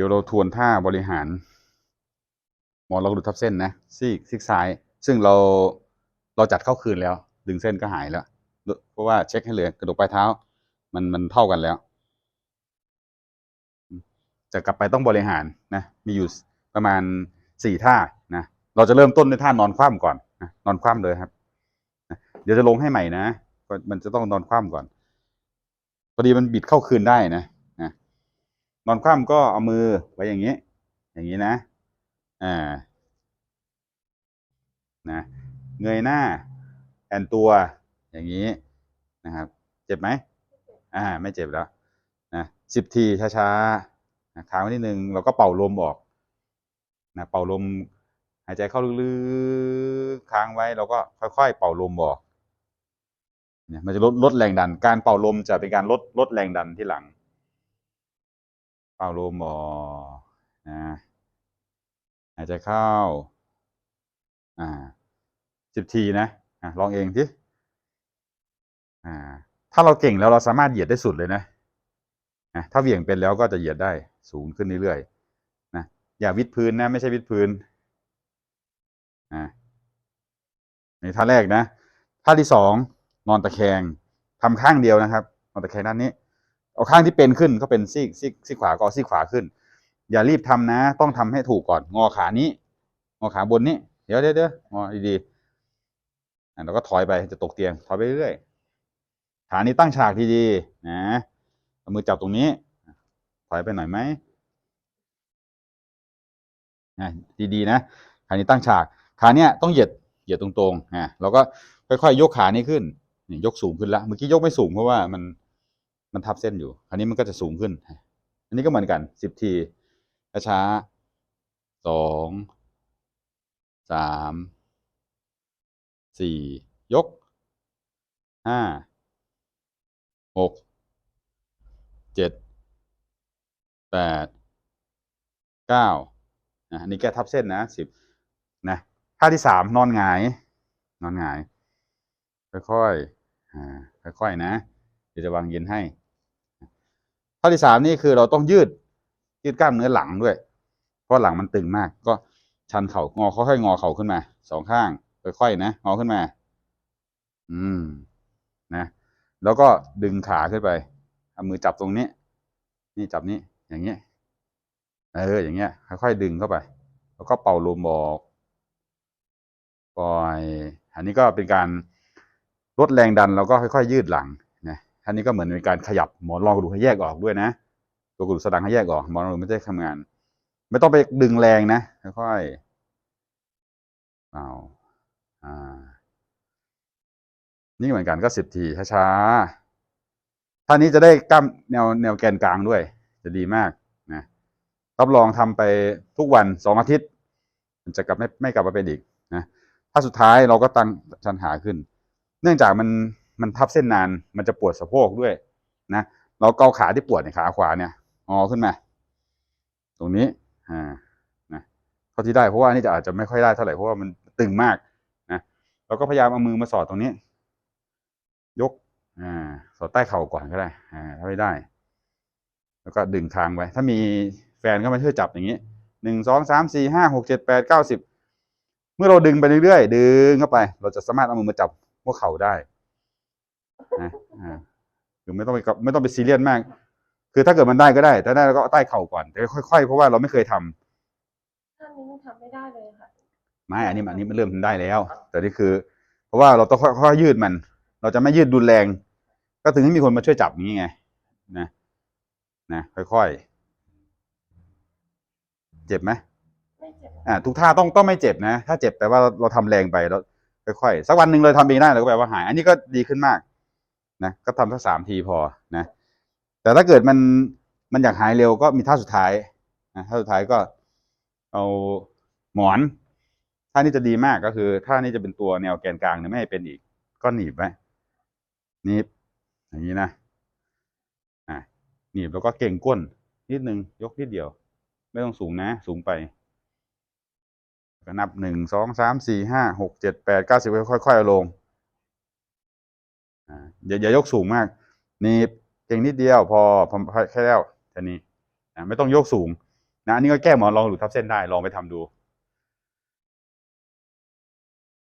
ดี๋ยวเราทวนท่าบริหาร หมอนรองกระดูกทับเส้นนะซีกซีกซ้าย ซึ่งเราเราจัดเข้าคืนแล้ว ดึงเส้นก็หายแล้ว เพราะว่าเช็คให้เหลยกระดูกปลายเท้า มันมันเท่ากันแล้ว จะกลับไปต้องบริหารนะมีอยู่ประมาณสี่ท่านะเราจะเริ่มต้นด้วยท่านอนคว่ำก่อนนะนอนคว่ำเลยครับนะเดี๋ยวจะลงให้ใหม่นะมันจะต้องนอนคว่ำก่อนพอดีมันบิดเข้าคืนได้นะ นอนคว่ำก็เอามือไว้อย่างนี้ อย่างนี้นะ อ่า นะ เงยหน้าแอนตัว อย่างนี้นะครับ เจ็บไหมอ่า ไม่เจ็บแล้ว นะสิบทีช้าๆนะค้างไว้นิดนึงเราก็เป่าลมออก นะ เป่าลม หายใจเข้าลึกๆ ค้างไว้เราก็ค่อยๆ เป่าลมออกเนี่ยมันจะลดลดแรงดัน การเป่าลมจะเป็นการลดลดแรงดันที่หลัง เป่าลมออกนะหายใจเข้า อ่าสิบทีนะอะลองเองสิอ่า ถ้าเราเก่งแล้วเราสามารถเหยียดได้สุดเลยนะนะถ้าเหวี่ยงเป็นแล้วก็จะเหยียดได้สูงขึ้นเรื่อยๆนะอย่าวิดพื้นนะ ไม่ใช่วิดพื้นอ่าในท่าแรกนะท่าที่สองนอนตะแคงทำข้างเดียวนะครับ นอนตะแคงด้านนี้ เอาข้างที่เป็นขึ้นก็เป็นซีกซีกซีกขวาก็ซีกขวาขึ้น อย่ารีบทำนะ ต้องทำให้ถูกก่อน งอขานี้ งอขาบนนี้ เดี๋ยวเดี๋ยวเดี๋ยวงอดีๆอะเราก็ถอยไปจะตกเตียง ถอยไปเรื่อยขานี้ตั้งฉากดีๆนะเอามือจับตรงนี้ ถอยไปหน่อยไหมอะดีๆนะขานี้ตั้งฉากขาเนี้ยต้องเหยียดเหยียดตรงๆอะเราก็ค่อยๆยกขานี้ขึ้นนี่ยกสูงขึ้นละเมื่อกี้ยกไม่สูงเพราะว่ามัน มันทับเส้นอยู่ คราวนี้มันก็จะสูงขึ้น อันนี้ก็เหมือนกันสิบทีช้าสองสามสี่ยกห้าหกเจ็ดแปดเก้านะอันนี้แก้ทับเส้นนะสิบนะท่าที่สามนอนหงาย นอนหงาย ค่อยๆอ่าค่อยๆนะ ดี๋ยวจะวางเย็นให้ท่าที่สามนี่คือเราต้องยืดยืดกล้ามเนื้อหลังด้วย เพราะหลังมันตึงมาก ก็ชันเข่างอค่อยๆงอเข่าขึ้นมาสองข้างค่อยๆนะงอขึ้นมา อืมนะ แล้วก็ดึงขาขึ้นไปเอามือจับตรงนี้ นี่จับนี้ อย่างเงี้ยเอออย่างเงี้ยค่อยๆดึงเข้าไป แล้วก็เป่าลมออกปล่อย อันนี้ก็เป็นการลดแรงดัน แล้วก็ค่อยๆยืดหลัง นะอันนี้ก็เหมือนเป็นการขยับหมอนรองกระดูกให้แยกออกด้วยนะ ตัวกระดูกสันหลังให้แยกออกหมอนรองกระดูกไม่ได้ทำงาน ไม่ต้องไปดึงแรงนะค่อยๆเอาอ่านี่เหมือนกันก็สิบทีช้าๆท่านี้จะได้กล้ามแนวแนวแกนกลางด้วย จะดีมากนะรับรองทำไปทุกวันสองอาทิตย์ มันจะกลับไม่ไม่กลับมาเป็นอีกนะถ้าสุดท้ายเราก็ตั้งชันหาขึ้น เนื่องจากมัน มันทับเส้นนาน มันจะปวดสะโพกด้วยนะเราเกาขาที่ปวดในขาขวาเนี่ยงอขึ้นมา ตรงนี้อ่านะเท่าที่ได้เพราะว่านี่จะอาจจะไม่ค่อยได้เท่าไหร่เพราะว่ามันตึงมากนะเราก็พยายามเอามือมาสอดตรงนี้ ยกอ่าสอดใต้เข่าก่อนก็ได้อ่าถ้าไม่ได้ แล้วก็ดึงคางไว้ ถ้ามีแฟนเข้ามาช่วยจับอย่างนี้หนึ่งสองสามสี่ห้าหกเจ็ดแปดเก้าสิบเมื่อเราดึงไปเรื่อยๆ ดึงเข้าไป เราจะสามารถเอามือมาจับหัวเข่าได้ นะอ่าคือไม่ต้องไปไม่ต้องไปซีเรียสมาก คือถ้าเกิดมันได้ก็ได้แต่ได้แล้วก็ใต้เข่าก่อนแต่ค่อยๆเพราะว่าเราไม่เคยทำท่านนี้ยังทำไม่ได้เลยค่ะไม่อันนี้อันนี้มันเริ่มทำได้แล้ว แต่นี่คือ เพราะว่าเราต้องค่อยๆยืดมัน เราจะไม่ยืดรุนแรง ก็ถึงให้มีคนมาช่วยจับอย่างนี้ไงนะนะค่อยๆเจ็บไหมไม่เจ็บอ่าทุกท่าต้องต้องไม่เจ็บนะ ถ้าเจ็บแปลว่าเราเราทำแรงไปแล้วค่อยๆสักวันหนึ่งเราทำเองได้เราก็แปลว่าหาย อันนี้ก็ดีขึ้นมาก นะก็ทำสักสามทีพอนะ แต่ถ้าเกิดมันมันอยากหายเร็วก็มีท่าสุดท้ายนะท่าสุดท้ายก็เอาหมอนท่านี้จะดีมากก็คือท่านี้จะเป็นตัวแนวแกนกลางเนี่ยไม่ให้เป็นอีกก็หนีบไว้หนีบอย่างนี้นะอะหนีบแล้วก็เก่งก้นนิดนึงยกนิดเดียว ไม่ต้องสูงนะ สูงไปก็นับหนึ่งสองสามสี่ห้าหกเจ็ดแปดเก้าสิบค่อยๆลง อย่าอย่ายกสูงมากนี่เก่งนิดเดียวพอพอแค่แล้วแค่นี้ไม่ต้องยกสูงนะอันนี้ก็แก้หมอนรองหลุดทับเส้นได้ลองไปทำดู